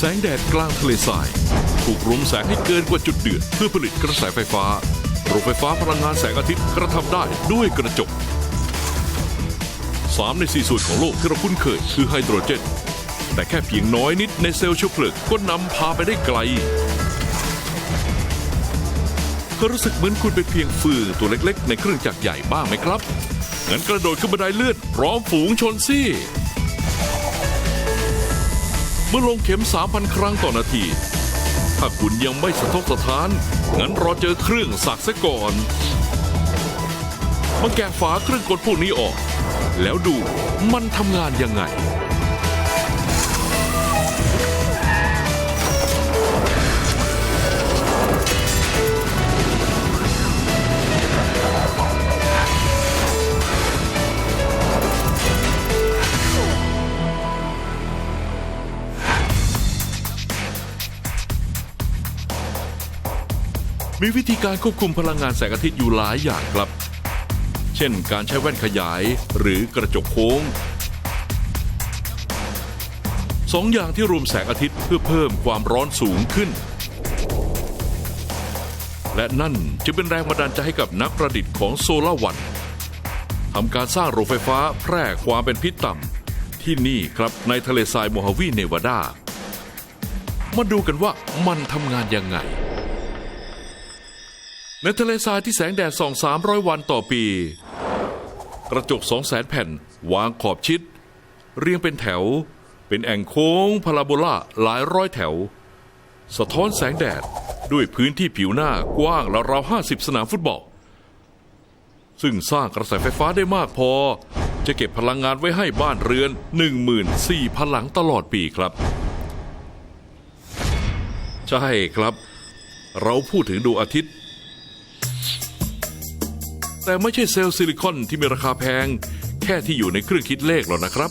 แสงแดดกลางทะเลทราย ถูกรวมแสงให้เกินกว่าจุดเดือดเพื่อผลิตกระแสไฟฟ้าโรงไฟฟ้าพลังงานแสงอาทิตย์กระทำได้ด้วยกระจก 3 ใน 4 ส่วนของโลกที่เราคุ้นเคยคือไฮโดรเจน แต่แค่เพียงน้อยนิดในเซลล์เชื้อเพลิงก็นำพาไปได้ไกลเคยรู้สึกเหมือนคุณเป็นเพียงฟืนตัวเล็กๆ ในเครื่องจักรใหญ่บ้างไหมครับ งั้นกระโดดขึ้นบันไดเลื่อนพร้อมฝูงชนสิ เมื่อลงเข็ม 3,000 ครั้งต่อนาที ถ้าคุณยังไม่สะทกสะท้าน งั้นรอเจอเครื่องสักซะก่อนมาแกะฝาเครื่องกดพวกนี้ออก แล้วดูมันทำงานยังไง มีวิธีการควบคุมพลังงานแสงอาทิตย์อยู่หลายอย่างครับ เช่น การใช้แว่นขยายหรือกระจกโค้งสองอย่างที่รวมแสงอาทิตย์เพื่อเพิ่มความร้อนสูงขึ้น และนั่นจะเป็นแรงบันดาลใจให้กับนักประดิษฐ์ของโซลาร์วันทำการสร้างโรงไฟฟ้าแพร่ความเป็นพิษต่ำที่นี่ครับในทะเลทรายโมฮาวีเนวาดา มาดูกันว่ามันทำงานยังไง ในทะเลทรายที่แสงแดดส่อง300 วันต่อปี กระจก200,000แผ่นวางขอบชิด เรียงเป็นแถว เป็นแอ่งโค้งพาราโบลาหลายร้อยแถว สะท้อนแสงแดดด้วยพื้นที่ผิวหน้ากว้างราวๆ50สนามฟุตบอล ซึ่งสร้างกระแสไฟฟ้าได้มากพอ จะเก็บพลังงานไว้ให้บ้านเรือน 14,000 หลังตลอดปีครับ ใช่ครับ เราพูดถึงดวงอาทิตย์ แต่ไม่ใช่เซลล์ซิลิคอนที่มีราคาแพง แค่ที่อยู่ในเครื่องคิดเลขหรอกนะครับ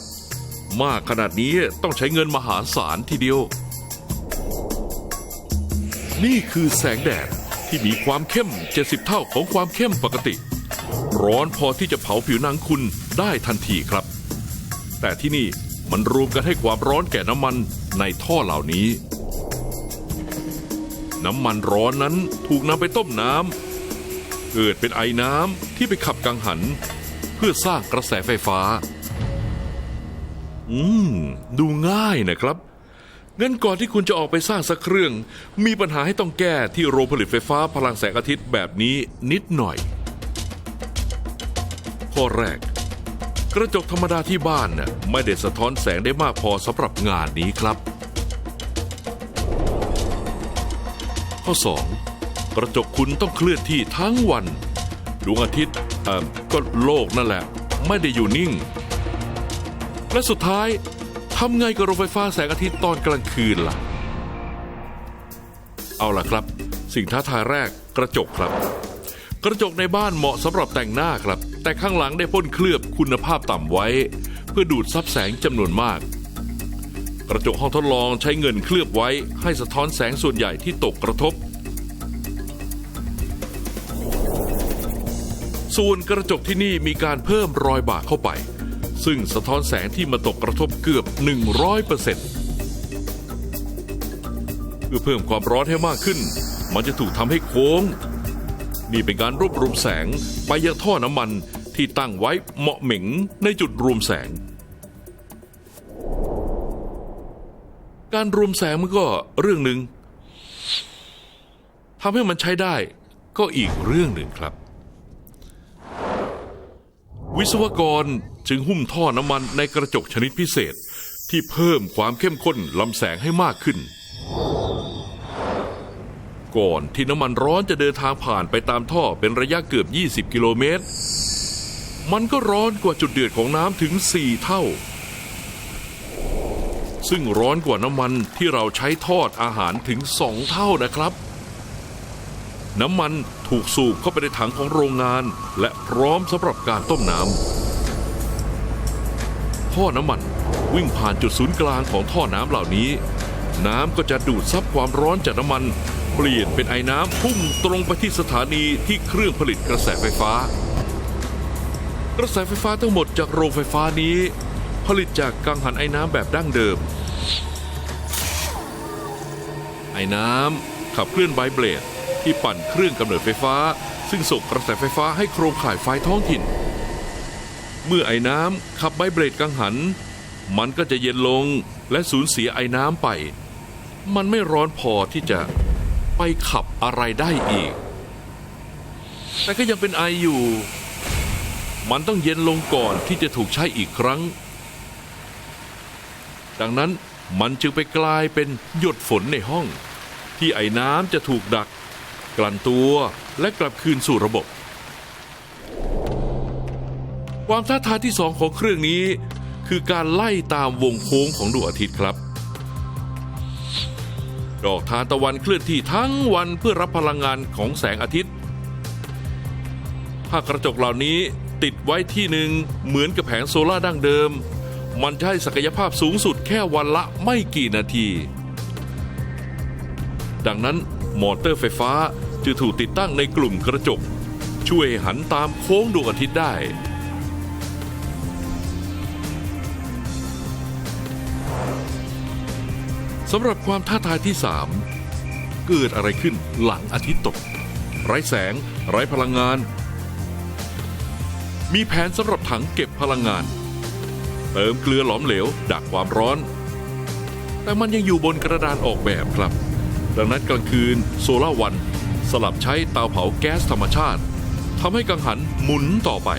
มากขนาดนี้ต้องใช้เงินมหาศาลทีเดียว นี่คือแสงแดดที่มีความเข้ม 70 เท่าของความเข้มปกติ ร้อนพอที่จะเผาผิวหนังคุณได้ทันทีครับ แต่ที่นี่มันรวมกันให้ความร้อนแก่น้ำมันในท่อเหล่านี้ น้ำมันร้อนนั้นถูกนำไปต้มน้ำ เกิดเป็นไอน้ำที่ไปขับกังหัน เพื่อสร้างกระแสไฟฟ้า อืม ดูง่ายนะครับงั้นก่อนที่คุณจะออกไปสร้างสักเครื่อง มีปัญหาให้ต้องแก้ที่โรงผลิตไฟฟ้าพลังแสงอาทิตย์แบบนี้นิดหน่อย ข้อแรก กระจกธรรมดาที่บ้านน่ะไม่ได้สะท้อนแสงได้มากพอสำหรับงานนี้ครับ ข้อ 2. กระจกคุณต้องเคลื่อนที่ทั้งวัน ดวงอาทิตย์เอ่อก็โลกนั่นแหละ ไม่ได้อยู่นิ่ง และสุดท้ายทำไงกับโรงไฟฟ้าแสงอาทิตย์ตอนกลางคืนล่ะ เอาล่ะครับ สิ่งท้าทายแรกกระจกครับ กระจกในบ้านเหมาะสำหรับแต่งหน้าครับ แต่ข้างหลังได้พ่นเคลือบคุณภาพต่ำไว้ เพื่อดูดซับแสงจำนวนมากกระจกห้องทดลองใช้เงินเคลือบไว้ให้สะท้อนแสงส่วนใหญ่ที่ตกกระทบ ส่วนกระจกที่นี่มีการเพิ่มรอยบากเข้าไป ซึ่งสะท้อนแสงที่มาตกกระทบเกือบ 100%เพื่อเพิ่มความร้อนให้มากขึ้น มันจะถูกทำให้โค้ง นี่เป็นการรวบรวมแสงไปยังท่อน้ำมันที่ตั้งไว้เหมาะเหม็งในจุดรวมแสง การรวมแสงมันก็เรื่องหนึ่งทำให้มันใช้ได้ก็อีกเรื่องหนึ่งครับ วิศวกรจึงหุ้มท่อน้ำมันในกระจกชนิดพิเศษ ที่เพิ่มความเข้มข้นลำแสงให้มากขึ้น ก่อนที่น้ำมันร้อนจะเดินทางผ่านไปตามท่อเป็นระยะเกือบ 20 กิโลเมตร มันก็ร้อนกว่าจุดเดือดของน้ำถึง 4 เท่า ซึ่งร้อนกว่าน้ำมันที่เราใช้ทอดอาหารถึง 2 เท่านะครับ น้ำมันถูกสูบเข้าไปในถังของโรงงาน และพร้อมสำหรับการต้มน้ำท่อน้ำมันวิ่งผ่านจุดศูนย์กลางของท่อน้ำเหล่านี้ น้ำก็จะดูดซับความร้อนจากน้ำมัน เปลี่ยนเป็นไอ้น้ำพุ่งตรงไปที่สถานีที่เครื่องผลิตกระแสไฟฟ้า กระแสไฟฟ้าทั้งหมดจากโรงไฟฟ้านี้ ผลิตจากกังหันไอ้น้ำแบบดั้งเดิม ไอ้น้ำขับเคลื่อนไบเบลด ที่ปั่นเครื่องกำเนิดไฟฟ้า ซึ่งส่งกระแสไฟฟ้าให้โครงข่ายไฟท้องถิ่น เมื่อไอ้น้ำขับไบเบลดกังหัน มันก็จะเย็นลงและสูญเสียไอ้น้ำไป มันไม่ร้อนพอที่จะไปขับอะไรได้อีก แต่ก็ยังเป็นไออยู่ มันต้องเย็นลงก่อนที่จะถูกใช้อีกครั้ง ดังนั้นมันจึงไปกลายเป็นหยดฝนในห้อง ที่ไอ้น้ำจะถูกดัก กลั่นตัวและกลับคืนสู่ระบบ ความท้าทายที่สองของเครื่องนี้ คือการไล่ตามวงโค้งของดวงอาทิตย์ครับ ดอกทานตะวันเคลื่อนที่ทั้งวันเพื่อรับพลังงานของแสงอาทิตย์ ถ้ากระจกเหล่านี้ติดไว้ที่หนึ่งเหมือนกับแผงโซล่าร์ดั้งเดิม มันให้ศักยภาพสูงสุดแค่วันละไม่กี่นาที ดังนั้นมอเตอร์ไฟฟ้า จะถูกติดตั้งในกลุ่มกระจก ช่วยหันตามโค้งดวงอาทิตย์ได้ สำหรับความท้าทายที่ 3 เกิดอะไรขึ้นหลังอาทิตย์ตก ไร้แสง ไร้พลังงาน มีแผนสำหรับถังเก็บพลังงาน เติมเกลือหลอมเหลว ดักความร้อน แต่มันยังอยู่บนกระดานออกแบบครับดังนั้นกลางคืนโซลาร์วัน ลับใช้เตาเผาแก๊สธรรมชาติทำให้กังหันหมุนต่อไป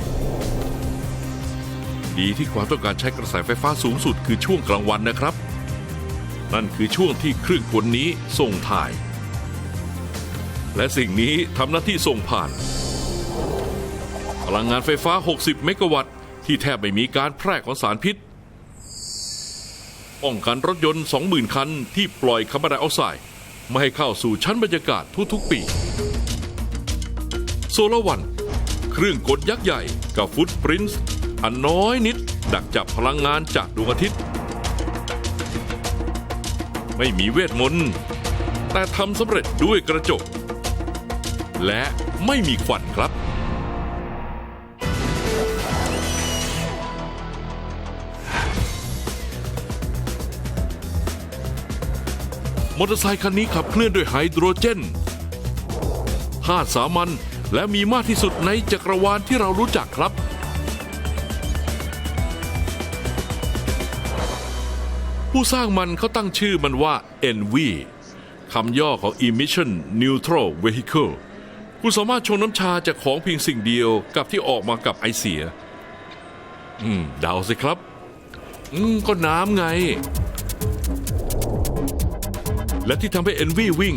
ดีที่ความต้องการใช้กระแสไฟฟ้าสูงสุดคือช่วงกลางวันนะครับ นั่นคือช่วงที่เครื่องกลนี้ส่งถ่าย และสิ่งนี้ทำหน้าที่ส่งผ่าน พลังงานไฟฟ้า 60 เมกะวัตต์ ที่แทบไม่มีการแพร่ของสารพิษป้องกันรถยนต์ 20,000 คันที่ปล่อยคาร์บอนไดออกไซด์ ไม่ให้เข้าสู่ชั้นบรรยากาศทุกๆปี โซลาวัน เครื่องกดยักษ์ใหญ่กับฟุตปรินซ์อันน้อยนิด ดักจับพลังงานจากดวงอาทิตย์ ไม่มีเวทมนต์ แต่ทำสำเร็จด้วยกระจก และไม่มีควันครับ มอเตอร์ไซค์คันนี้ขับเคลื่อนด้วยไฮโดรเจนธาตุสามัญและมีมากที่สุดในจักรวาลที่เรารู้จักครับ ผู้สร้างมันเขาตั้งชื่อมันว่า NV คำย่อของ Emission Neutral Vehicle คุณสามารถชงน้ำชาจากของเพียงสิ่งเดียวกับที่ออกมากับไอเสีย อืมเดาสิครับ อืมก็น้ำไง และที่ทำให้ NV วิ่ง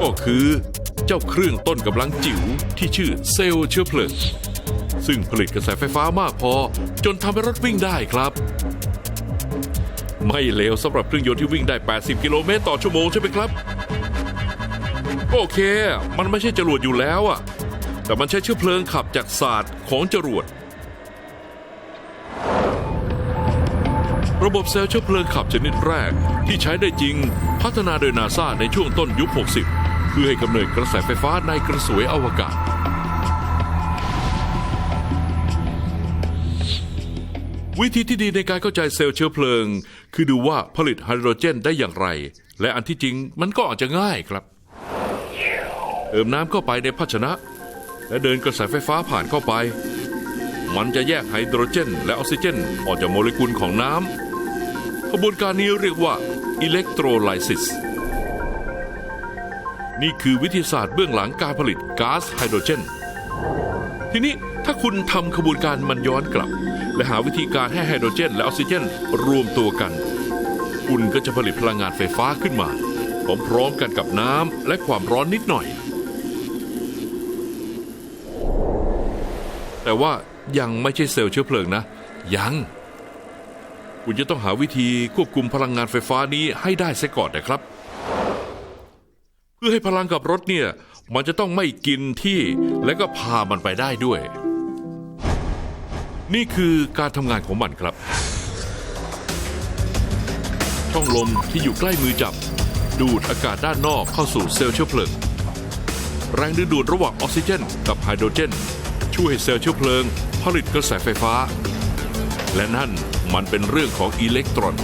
ก็คือเจ้าเครื่องต้นกำลังจิ๋วที่ชื่อเซลล์เชื้อเพลิงซึ่งผลิตกระแสไฟฟ้ามากพอ จนทำให้รถวิ่งได้ครับ ไม่เลวสำหรับเครื่องยนต์ที่วิ่งได้ 80 กิโลเมตรต่อชั่วโมงใช่ไหมครับ โอเค มันไม่ใช่จรวดอยู่แล้วอะแต่มันใช้เชื้อเพลิงขับจากศาสตร์ของจรวด ระบบเซลล์เชื้อเพลิงขับชนิดแรก ที่ใช้ได้จริงพัฒนาโดยนาซาในช่วงต้นยุค 60 เพื่อให้กำเนิดกระแสไฟฟ้าในกระสวยอวกาศ วิธีที่ดีในการเข้าใจเซลล์เชื้อเพลิง คือดูว่าผลิตไฮโดรเจนได้อย่างไร และอันที่จริงมันก็อาจจะง่ายครับเติมน้ำเข้าไปในภาชนะ และเดินกระแสไฟฟ้าผ่านเข้าไปมันจะแยกไฮโดรเจน และออกซิเจน ออกจากโมเลกุลของน้ำ กระบวนการนี้เรียกว่าอิเล็กโทรไลซิส นี่คือวิทยาศาสตร์เบื้องหลังการผลิตก๊าซไฮโดรเจน ทีนี้ถ้าคุณทำขบวนการมันย้อนกลับ และหาวิธีการให้ไฮโดรเจน และออกซิเจน รวมตัวกัน คุณก็จะผลิตพลังงานไฟฟ้าขึ้นมาพร้อมๆกันกับน้ำและความร้อนนิดหน่อย แต่ว่ายังไม่ใช่เซลล์เชื้อเพลิงนะ ยัง คุณจะต้องหาวิธีควบคุมพลังงานไฟฟ้านี้ให้ได้เสียก่อนนะครับ เพื่อให้พลังกับรถเนี่ยมันจะต้องไม่กินที่และก็พามันไปได้ด้วย นี่คือการทำงานของมันครับ ช่องลมที่อยู่ใกล้มือจับ ดูดอากาศด้านนอกเข้าสู่เซลล์เชื้อเพลิง แรงดึงดูดระหว่างออกซิเจน กับไฮโดรเจน ช่วยให้เซลล์เชื้อเพลิง ผลิตกระแสไฟฟ้า และนั่นมันเป็นเรื่องของอิเล็กตรอน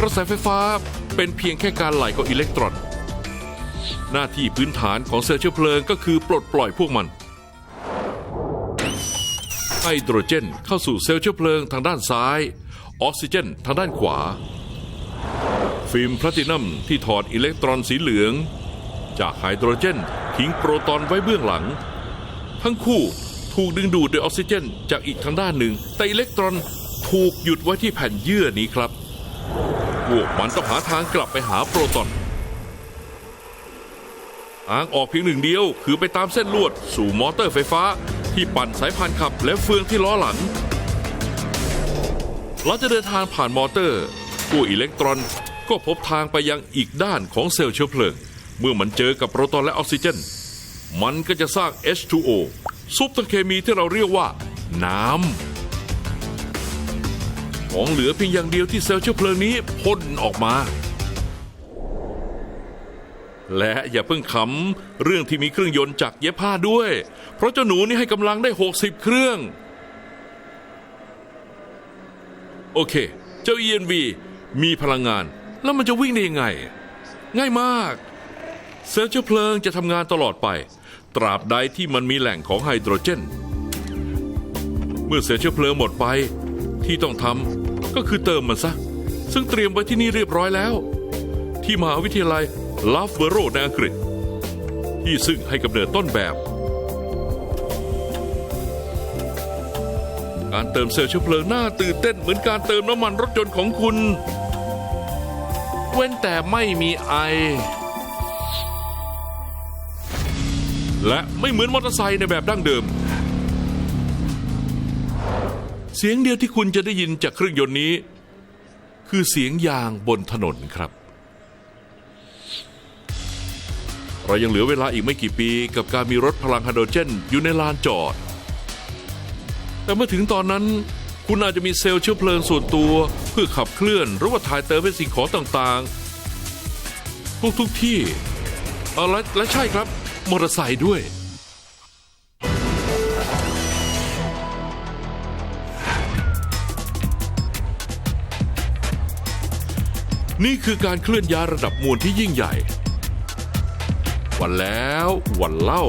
กระแสไฟฟ้าเป็นเพียงแค่การไหลของอิเล็กตรอน หน้าที่พื้นฐานของเซลล์เชื้อเพลิงก็คือปลดปล่อยพวกมันไฮโดรเจนเข้าสู่เซลล์เชื้อเพลิงทางด้านซ้าย ออกซิเจนทางด้านขวา ฟิล์มแพลตินัมที่ถอดอิเล็กตรอนสีเหลือง จากไฮโดรเจนทิ้งโปรตอนไว้เบื้องหลัง ทั้งคู่ ถูกดึงดูดโดยออกซิเจน จากอีกทางด้านหนึ่ง แต่อิเล็กตรอนถูกหยุดไว้ที่แผ่นเยื่อนี้ครับพวกมันต้องหาทางกลับไปหาโปรตอนทางออกเพียงหนึ่งเดียว คือไปตามเส้นลวด สู่มอเตอร์ไฟฟ้า ที่ปั่นสายพานขับและเฟืองที่ล้อหลัง เราจะเดินทางผ่านมอเตอร์ผู้อิเล็กตรอนก็พบทางไปยังอีกด้านของเซลล์เชื้อเพลิง เมื่อมันเจอกับโปรตอนและออกซิเจน มันก็จะสร้าง H2O ซุปทางเคมีที่เราเรียกว่า น้ำของเหลือเพียงอย่างเดียวที่เซลล์เชื้อเพลิงนี้พ่นออกมา และอย่าเพิ่งขำเรื่องที่มีเครื่องยนต์จากเย็บผ้าด้วย เพราะเจ้าหนูนี่ให้กำลังได้ 60 เครื่อง โอเค เจ้า ENV มีพลังงาน แล้วมันจะวิ่งได้ยังไง ง่ายมาก เซลล์เชื้อเพลิงจะทำงานตลอดไป ตราบใดที่มันมีแหล่งของไฮโดรเจน เมื่อเซลล์เชื้อเพลิงหมดไปที่ต้องทำก็คือเติมมันซะ ซึ่งเตรียมไว้ที่นี่เรียบร้อยแล้ว ที่มหาวิทยาลัยลาฟเบโรในอังกฤษ ที่ซึ่งให้กำเนิดต้นแบบ การเติมเซลล์เชื้อเพลิงน่าตื่นเต้นเหมือนการเติมน้ำมันรถยนต์ของคุณ เว้นแต่ไม่มีไอ และไม่เหมือนมอเตอร์ไซค์ในแบบดั้งเดิม เสียงเดียวที่คุณจะได้ยินจากเครื่องยนต์นี้ คือเสียงยางบนถนนครับ เรายังเหลือเวลาอีกไม่กี่ปีกับการมีรถพลังไฮโดรเจนอยู่ในลานจอด แต่เมื่อถึงตอนนั้นคุณอาจจะมีเซลล์เชื้อเพลิงส่วนตัว เพื่อขับเคลื่อนหรือว่าถ่ายเติมเป็นสิ่งของต่างๆ ทุกทุกที่เออและและใช่ครับ มอเตอร์ไซค์ด้วย นี่คือการเคลื่อนย้ายระดับมวลที่ยิ่งใหญ่ วันแล้ววันเล่า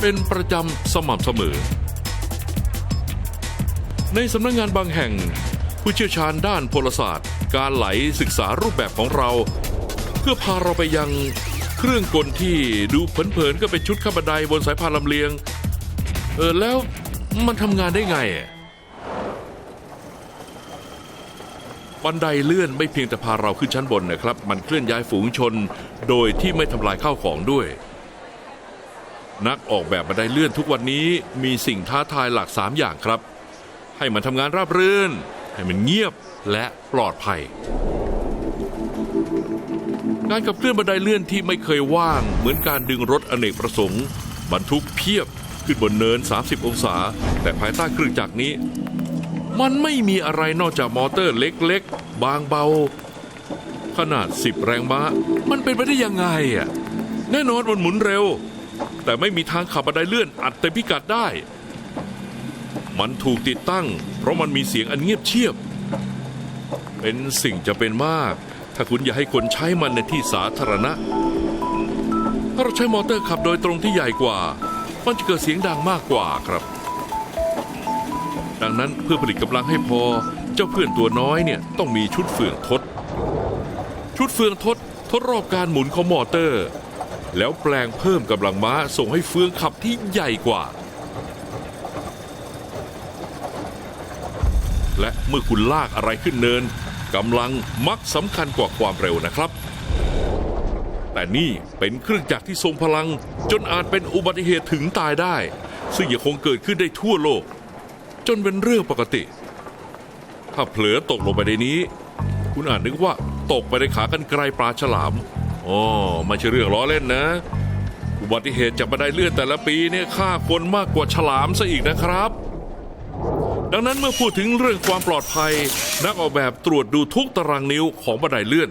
เป็นประจำสม่ำเสมอ ในสำนักงงานบางแห่งผู้เชี่ยวชาญด้านพลศาสตร์ การไหลศึกษารูปแบบของเรา เพื่อพาเราไปยัง เครื่องกลที่ดูเผินๆก็เป็นชุดข้าบันไดบนสายพานลำเลียง เออแล้วมันทำงานได้ไงบันไดเลื่อนไม่เพียงแต่พาเราขึ้นชั้นบนนะครับ มันเคลื่อนย้ายฝูงชน โดยที่ไม่ทำลายข้าวของด้วย นักออกแบบบันไดเลื่อนทุกวันนี้มีสิ่งท้าทายหลักสามอย่างครับ ให้มันทำงานราบรื่น ให้มันเงียบและปลอดภัย การขับเคลื่อนบันไดเลื่อนที่ไม่เคยว่าง เหมือนการดึงรถอเนกประสงค์ บรรทุกเพียบขึ้นบนเนิน 30 องศา แต่ภายใต้เครื่องจักรนี้ มันไม่มีอะไรนอกจากมอเตอร์เล็กๆ บางเบา ขนาด 10 แรงม้า มันเป็นไปได้ยังไงอะแน่นอนมันหมุนเร็ว แต่ไม่มีทางขับบันไดเลื่อนอัดเต็มพิกัดได้ มันถูกติดตั้ง เพราะมันมีเสียงอันเงียบเชียบ เป็นสิ่งจะเป็นมาก ถ้าคุณอยากให้คนใช้มันในที่สาธารณะ ถ้าเราใช้มอเตอร์ขับโดยตรงที่ใหญ่กว่า มันจะเกิดเสียงดังมากกว่าครับ ดังนั้นเพื่อผลิตกำลังให้พอ เจ้าเพื่อนตัวน้อยเนี่ยต้องมีชุดเฟืองทด ชุดเฟืองทดทดรอบการหมุนของมอเตอร์ แล้วแปลงเพิ่มกำลังม้าส่งให้เฟืองขับที่ใหญ่กว่า และเมื่อคุณลากอะไรขึ้นเนิน กำลังมักสำคัญกว่าความเร็วนะครับ แต่นี่เป็นเครื่องจักรที่ทรงพลัง จนอาจเป็นอุบัติเหตุถึงตายได้ ซึ่งยังคงเกิดขึ้นได้ทั่วโลก จนเป็นเรื่องปกติ ถ้าเผลอตกลงไปในนี้ คุณอาจนึกว่าตกไปในขากันไกลปลาฉลามอ๋อไม่ใช่เรื่องล้อเล่นนะ อุบัติเหตุจากบันไดเลื่อนแต่ละปีเนี่ยฆ่าคนมากกว่าฉลามซะอีกนะครับ ดังนั้นเมื่อพูดถึงเรื่องความปลอดภัย นักออกแบบตรวจดูทุกตารางนิ้วของบันไดเลื่อน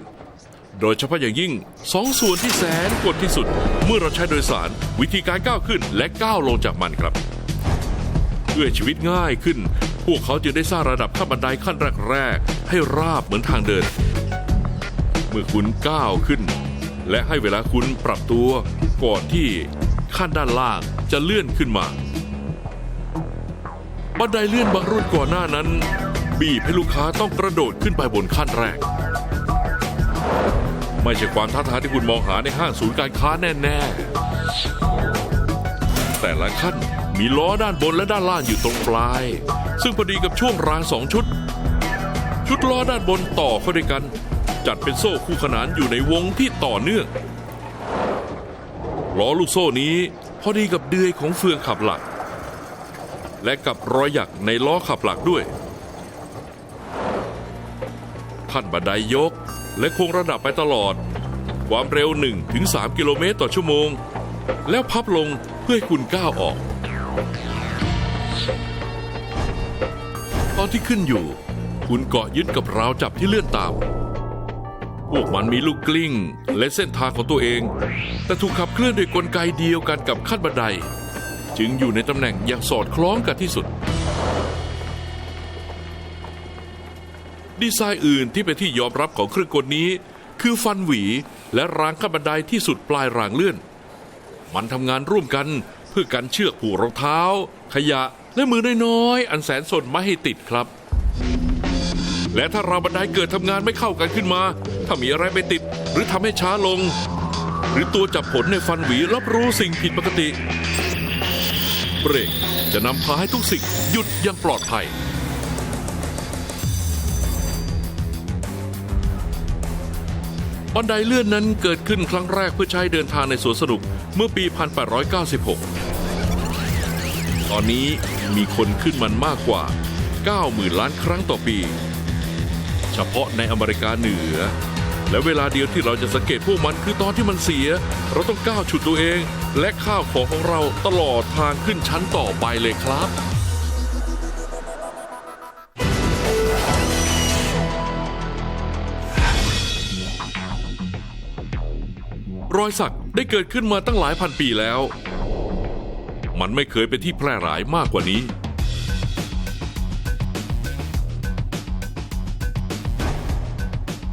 โดยเฉพาะอย่างยิ่งสองส่วนที่แสนกดที่สุด เมื่อเราใช้โดยสาร วิธีการก้าวขึ้นและก้าวลงจากมันครับเพื่อชีวิตง่ายขึ้น พวกเขาจึงได้สร้างระดับขั้นบันไดขั้นแรกๆให้ราบเหมือนทางเดิน เมื่อคุณก้าวขึ้น และให้เวลาคุณปรับตัวก่อนที่ขั้นด้านล่างจะเลื่อนขึ้นมา บันไดเลื่อนบางรุ่นก่อนหน้านั้น บีบให้ลูกค้าต้องกระโดดขึ้นไปบนขั้นแรก ไม่ใช่ความท้าทายที่คุณมองหาในห้างศูนย์การค้าแน่ๆ แต่ละขั้นมีล้อด้านบนและด้านล่างอยู่ตรงปลาย ซึ่งพอดีกับช่วงรางสองชุด ชุดล้อด้านบนต่อเข้าด้วยกัน จัดเป็นโซ่คู่ขนานอยู่ในวงที่ต่อเนื่องล้อลูกโซ่นี้พอดีกับเดือยของเฟืองขับหลัก และกับรอยหยักในล้อขับหลักด้วยขั้นบันไดยกและคงระดับไปตลอด ความเร็ว 1-3 กิโลเมตรต่อชั่วโมง แล้วพับลงเพื่อให้คุณก้าวออก ตอนที่ขึ้นอยู่ คุณเกาะยึดกับราวจับที่เลื่อนตามพวกมันมีลูกกลิ้งและเส้นทางของตัวเอง แต่ถูกขับเคลื่อนโดยกลไกเดียวกันกับขั้นบันได จึงอยู่ในตำแหน่งอย่างสอดคล้องกันที่สุด ดีไซน์อื่นที่เป็นที่ยอมรับของเครื่องกลนี้ คือฟันหวีและรางขั้นบันไดที่สุดปลายรางเลื่อน มันทำงานร่วมกันเพื่อกันเชือกผูกรองเท้า ขยะและมือน้อยๆอันแสนสนไม่ให้ติดครับ และถ้าราวบันไดเกิดทำงานไม่เข้ากันขึ้นมา ถ้ามีอะไรไปติดหรือทำให้ช้าลง หรือตัวจับผลในฟันหวีรับรู้สิ่งผิดปกติ เบรก จะนำพาให้ทุกสิ่งหยุดอย่างปลอดภัย บันไดเลื่อนนั้นเกิดขึ้นครั้งแรกเพื่อใช้เดินทางในสวนสนุกเมื่อปี 1896 ตอนนี้มีคนขึ้นมันมากกว่า 90,000 ล้านครั้งต่อปี เฉพาะในอเมริกาเหนือ และเวลาเดียวที่เราจะสังเกตพวกมันคือตอนที่มันเสีย เราต้องก้าวฉุดตัวเอง และข้าวของของเราตลอดทางขึ้นชั้นต่อไปเลยครับ รอยสักได้เกิดขึ้นมาตั้งหลายพันปีแล้ว มันไม่เคยเป็นที่แพร่หลายมากกว่านี้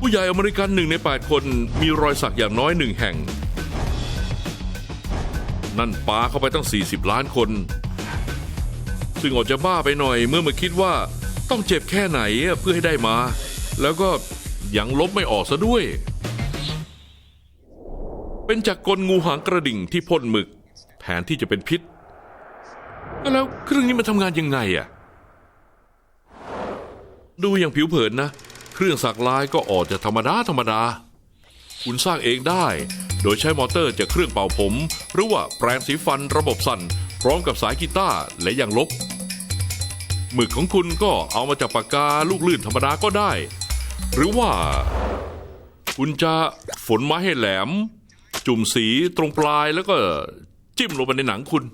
ผู้ใหญ่อเมริกันหนึ่งในแปดคนมีรอยสักอย่างน้อยหนึ่งแห่ง นั่นปาเข้าไปตั้ง 40 ล้านคน ซึ่งออกจะบ้าไปหน่อยเมื่อมาคิดว่าต้องเจ็บแค่ไหนเพื่อให้ได้มา แล้วก็ยังลบไม่ออกซะด้วย เป็นจากกลงูหางกระดิ่งที่พ่นหมึก แทนที่จะเป็นพิษ แล้วเครื่องนี้มันทำงานยังไงอะดูอย่างผิวเผินนะ เครื่องสักลายก็ออกจะธรรมดาธรรมดา คุณสร้างเองได้ โดยใช้มอเตอร์จากเครื่องเป่าผม หรือว่าแปรงสีฟันระบบสั่น พร้อมกับสายกีตาร์และยางลบหมึกของคุณก็เอามาจากปากกาลูกลื่นธรรมดาก็ได้ หรือว่า คุณจะฝนไม้ให้แหลม จุ่มสีตรงปลายแล้วก็จิ้มลงไปในหนังคุณ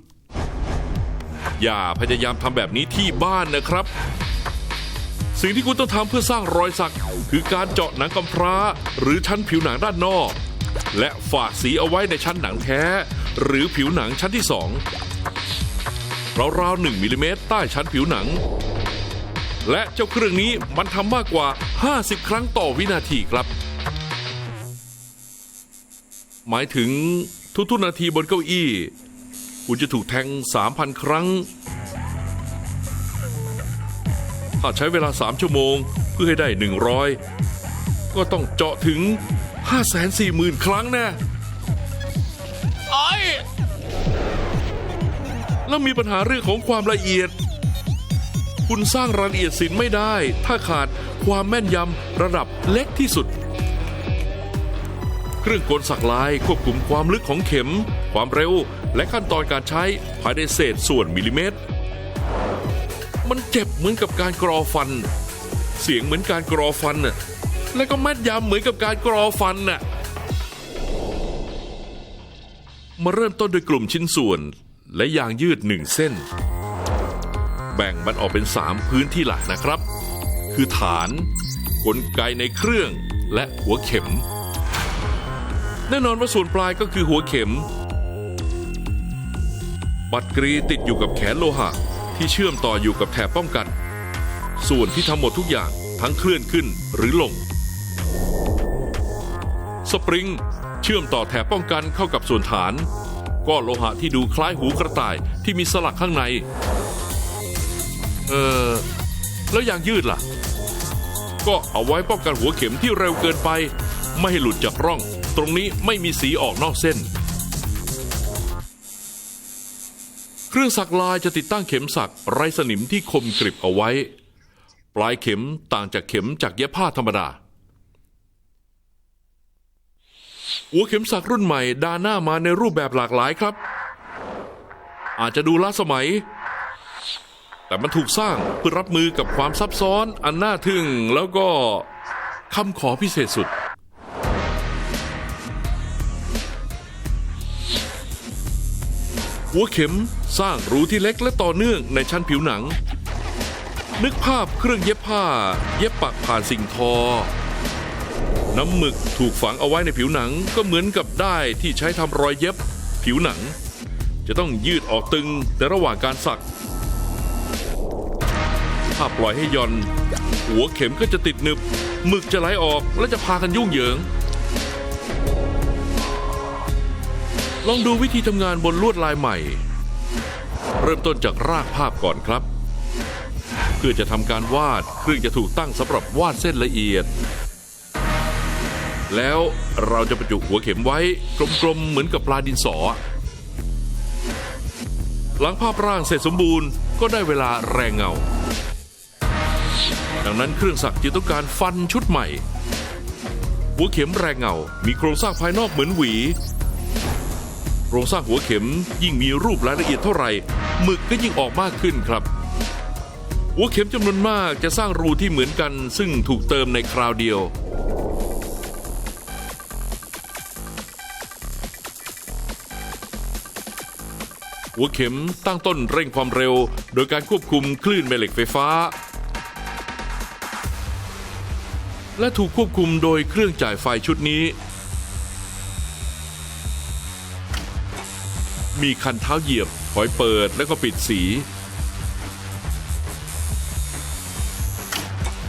อย่าพยายามทำแบบนี้ที่บ้านนะครับ สิ่งที่คุณต้องทำเพื่อสร้างรอยสัก คือการเจาะหนังกำพร้า หรือชั้นผิวหนังด้านนอก และฝากสีเอาไว้ในชั้นหนังแท้ หรือผิวหนังชั้นที่สองราวๆหนึ่งมิลลิเมตรใต้ชั้นผิวหนัง และเจ้าเครื่องนี้มันทำมากกว่า 50 ครั้งต่อวินาทีครับ หมายถึงทุกๆนาทีบนเก้าอี้ คุณจะถูกแทง 3,000 ครั้ง ถ้าใช้เวลา 3 ชั่วโมงเพื่อให้ได้ 100 ก็ต้องเจาะถึง 540,000 ครั้งแน่ไอ้ยแล้วมีปัญหาเรื่องของความละเอียด คุณสร้างรายละเอียดสินไม่ได้ ถ้าขาดความแม่นยำระดับเล็กที่สุด เครื่องกลสักลายควบคุมความลึกของเข็ม ความเร็ว และขั้นตอนการใช้ภายในเศษส่วนมิลลิเมตร มันเจ็บเหมือนกับการกรอฟัน เสียงเหมือนการกรอฟันน่ะและก็แม่นยำเหมือนกับการกรอฟันน่ะมาเริ่มต้นด้วยกลุ่มชิ้นส่วน และยางยืดหนึ่งเส้น แบ่งมันออกเป็นสามพื้นที่หลักนะครับ คือฐาน กลไกในเครื่องและหัวเข็ม แน่นอนว่าส่วนปลายก็คือหัวเข็ม บัตรกรีติดอยู่กับแขนโลหะ ที่เชื่อมต่ออยู่กับแถบป้องกัน ส่วนที่ทำหมดทุกอย่างทั้งเคลื่อนขึ้นหรือลง สปริง เชื่อมต่อแถบป้องกันเข้ากับส่วนฐาน ก้อนโลหะที่ดูคล้ายหูกระต่ายที่มีสลักข้างใน เออแล้วยางยืดล่ะ ก็เอาไว้ป้องกันหัวเข็มที่เร็วเกินไป ไม่ให้หลุดจากร่อง ตรงนี้ไม่มีสีออกนอกเส้น เครื่องสักลายจะติดตั้งเข็มสักไร้สนิมที่คมกริบเอาไว้ ปลายเข็มต่างจากเข็มจากเย็บผ้าธรรมดา หัวเข็มสักรุ่นใหม่ดาหน้ามาในรูปแบบหลากหลายครับ อาจจะดูล้าสมัย แต่มันถูกสร้างเพื่อรับมือกับความซับซ้อนอันน่าทึ่งแล้วก็คำขอพิเศษสุด หัวเข็มสร้างรูที่เล็กและต่อเนื่องในชั้นผิวหนัง นึกภาพเครื่องเย็บผ้า เย็บปักผ่านสิ่งทอ น้ำหมึกถูกฝังเอาไว้ในผิวหนังก็เหมือนกับได้ายที่ใช้ทำรอยเย็บ ผิวหนัง จะต้องยืดออกตึงในระหว่างการสัก ถ้าปล่อยให้ย่อน หัวเข็มก็จะติดหนึบหมึกจะไหลออกและจะพากันยุ่งเหยิง ลองดูวิธีทำงานบนลวดลายใหม่ เริ่มต้นจากรากภาพก่อนครับ เพื่อจะทำการวาดเครื่องจะถูกตั้งสำหรับวาดเส้นละเอียด แล้วเราจะประจุหัวเข็มไว้กลมๆเหมือนกับปลาดินสอ หลังภาพร่างเสร็จสมบูรณ์ก็ได้เวลาแรงเงา ดังนั้นเครื่องสักจึงต้องการฟันชุดใหม่ หัวเข็มแรงเงา มีโครงสร้างภายนอกเหมือนหวี โครงสร้างหัวเข็มยิ่งมีรูปรายละเอียดเท่าไหร่หมึกก็ยิ่งออกมากขึ้นครับ หัวเข็มจำนวนมากจะสร้างรูที่เหมือนกัน ซึ่งถูกเติมในคราวเดียว หัวเข็มตั้งต้นเร่งความเร็ว โดยการควบคุมคลื่นแม่เหล็กไฟฟ้า และถูกควบคุมโดยเครื่องจ่ายไฟชุดนี้ มีคันเท้าเหยียบคอยเปิดและก็ปิดสี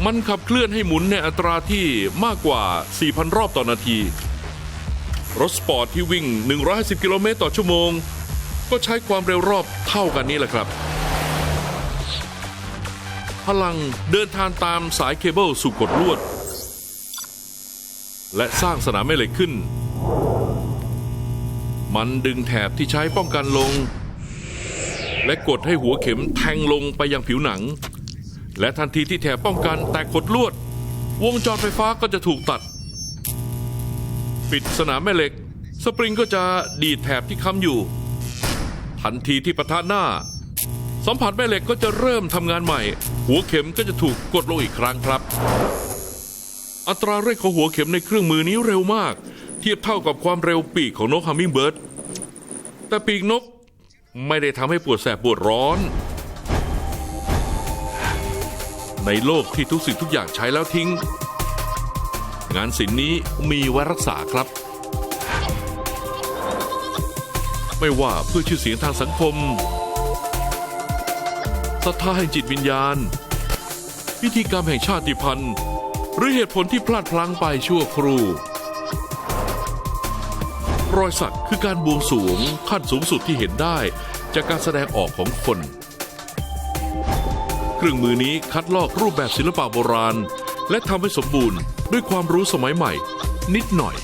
มันขับเคลื่อนให้หมุนในอัตราที่มากกว่า 4,000 รอบต่อนาที รถสปอร์ตที่วิ่ง 150 กิโลเมตรต่อชั่วโมง ก็ใช้ความเร็วรอบเท่ากันนี้แหละครับ พลังเดินทางตามสายเคเบิลสู่กดลวด และสร้างสนามแม่เหล็กขึ้น มันดึงแถบที่ใช้ป้องกันลง และกดให้หัวเข็มแทงลงไปยังผิวหนัง และทันทีที่แถบป้องกันแตกกดลวด วงจรไฟฟ้าก็จะถูกตัด ปิดสนามแม่เหล็ก สปริงก็จะดีดแถบที่ค้ำอยู่ ทันทีที่ปะทะหน้า สัมผัสแม่เหล็กก็จะเริ่มทำงานใหม่ หัวเข็มก็จะถูกกดลงอีกครั้งครับ อัตราเร่งของหัวเข็มในเครื่องมือนี้เร็วมาก เทียบเท่ากับความเร็วปีกของนกฮัมมิงเบิร์ด แต่ปีกนกไม่ได้ทำให้ปวดแสบปวดร้อน ในโลกที่ทุกสิ่งทุกอย่างใช้แล้วทิ้ง งานศิลป์นี้มีไว้รักษาครับ ไม่ว่าเพื่อชื่อเสียงทางสังคมศรัทธาแห่งจิตวิญญาณ พิธีกรรมแห่งชาติพันธุ์ หรือเหตุผลที่พลาดพลั้งไปชั่วครู่ รอยสักคือการบวงสรวงขั้นสูงสุดที่เห็นได้ จากการแสดงออกของคน เครื่องมือนี้คัดลอกรูปแบบศิลปะโบราณ และทำให้สมบูรณ์ด้วยความรู้สมัยใหม่ นิดหน่อย